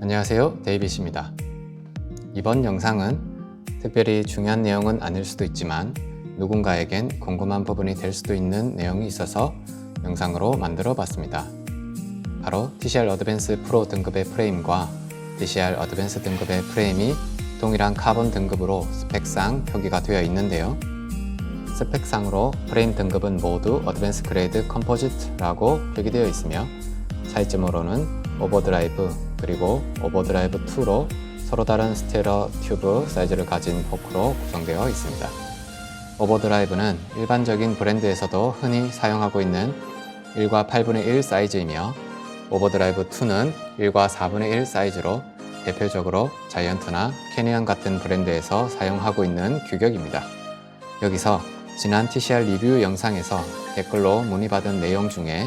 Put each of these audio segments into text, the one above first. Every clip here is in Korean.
안녕하세요. 데이빗입니다. 이번 영상은 특별히 중요한 내용은 아닐 수도 있지만 누군가에겐 궁금한 부분이 될 수도 있는 내용이 있어서 영상으로 만들어 봤습니다. 바로 TCR 어드밴스 프로 등급의 프레임과 TCR 어드밴스 등급의 프레임이 동일한 카본 등급으로 스펙상 표기가 되어 있는데요. 스펙상으로 프레임 등급은 모두 어드밴스 그레이드 컴포지트라고 표기되어 있으며 차이점으로는 오버드라이브 그리고 오버드라이브 2로 서로 다른 스테러 튜브 사이즈를 가진 포크로 구성되어 있습니다. 오버드라이브는 일반적인 브랜드에서도 흔히 사용하고 있는 1과 8분의 1 사이즈이며 오버드라이브 2는 1과 4분의 1 사이즈로 대표적으로 자이언트나 캐니언 같은 브랜드에서 사용하고 있는 규격입니다. 여기서 지난 TCR 리뷰 영상에서 댓글로 문의받은 내용 중에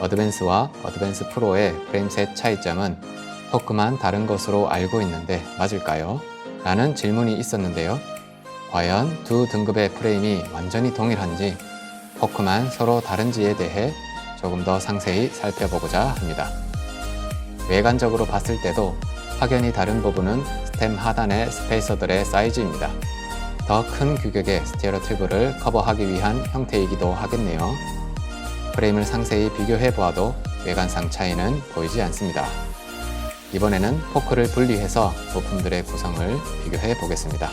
어드밴스와 어드밴스 프로의 프레임셋 차이점은 포크만 다른 것으로 알고 있는데 맞을까요? 라는 질문이 있었는데요. 과연 두 등급의 프레임이 완전히 동일한지 포크만 서로 다른지에 대해 조금 더 상세히 살펴보고자 합니다. 외관적으로 봤을 때도 확연히 다른 부분은 스템 하단의 스페이서들의 사이즈입니다. 더 큰 규격의 스티어러 튜브를 커버하기 위한 형태이기도 하겠네요. 프레임을 상세히 비교해 보아도 외관상 차이는 보이지 않습니다. 이번에는 포크를 분리해서 부품들의 구성을 비교해 보겠습니다.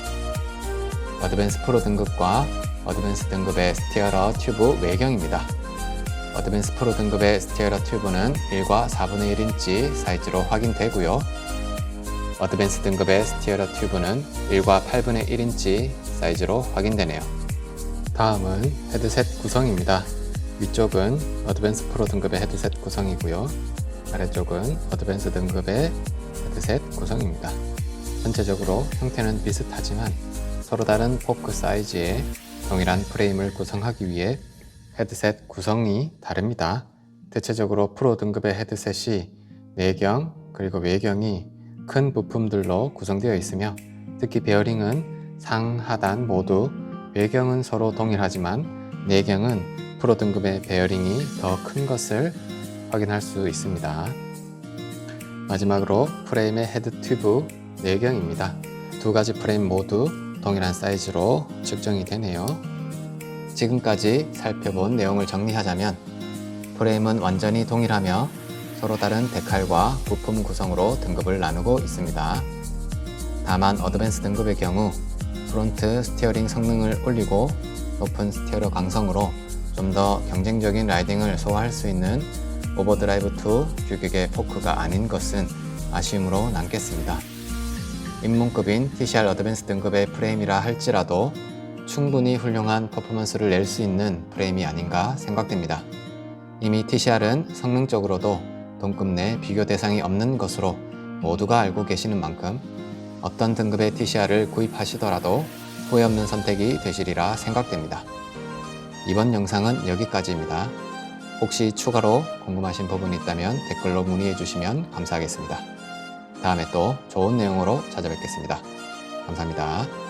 어드밴스 프로 등급과 어드밴스 등급의 스티어러 튜브 외경입니다. 어드밴스 프로 등급의 스티어러 튜브는 1과 4분의 1인치 사이즈로 확인되고요. 어드밴스 등급의 스티어러 튜브는 1과 8분의 1인치 사이즈로 확인되네요. 다음은 헤드셋 구성입니다. 위쪽은 어드밴스 프로 등급의 헤드셋 구성이고요. 아래쪽은 어드밴스 등급의 헤드셋 구성입니다. 전체적으로 형태는 비슷하지만 서로 다른 포크 사이즈의 동일한 프레임을 구성하기 위해 헤드셋 구성이 다릅니다. 대체적으로 프로 등급의 헤드셋이 내경 그리고 외경이 큰 부품들로 구성되어 있으며 특히 베어링은 상, 하단 모두 외경은 서로 동일하지만 내경은 프로 등급의 베어링이 더 큰 것을 확인할 수 있습니다. 마지막으로 프레임의 헤드 튜브 내경입니다. 두 가지 프레임 모두 동일한 사이즈로 측정이 되네요. 지금까지 살펴본 내용을 정리하자면 프레임은 완전히 동일하며 서로 다른 데칼과 부품 구성으로 등급을 나누고 있습니다. 다만 어드밴스 등급의 경우 프론트 스티어링 성능을 올리고 높은 스티어러 강성으로 좀 더 경쟁적인 라이딩을 소화할 수 있는 오버드라이브 2 규격의 포크가 아닌 것은 아쉬움으로 남겠습니다. 입문급인 TCR 어드밴스 등급의 프레임이라 할지라도 충분히 훌륭한 퍼포먼스를 낼 수 있는 프레임이 아닌가 생각됩니다. 이미 TCR은 성능적으로도 동급 내 비교 대상이 없는 것으로 모두가 알고 계시는 만큼 어떤 등급의 TCR을 구입하시더라도 후회 없는 선택이 되시리라 생각됩니다. 이번 영상은 여기까지입니다. 혹시 추가로 궁금하신 부분이 있다면 댓글로 문의해 주시면 감사하겠습니다. 다음에 또 좋은 내용으로 찾아뵙겠습니다. 감사합니다.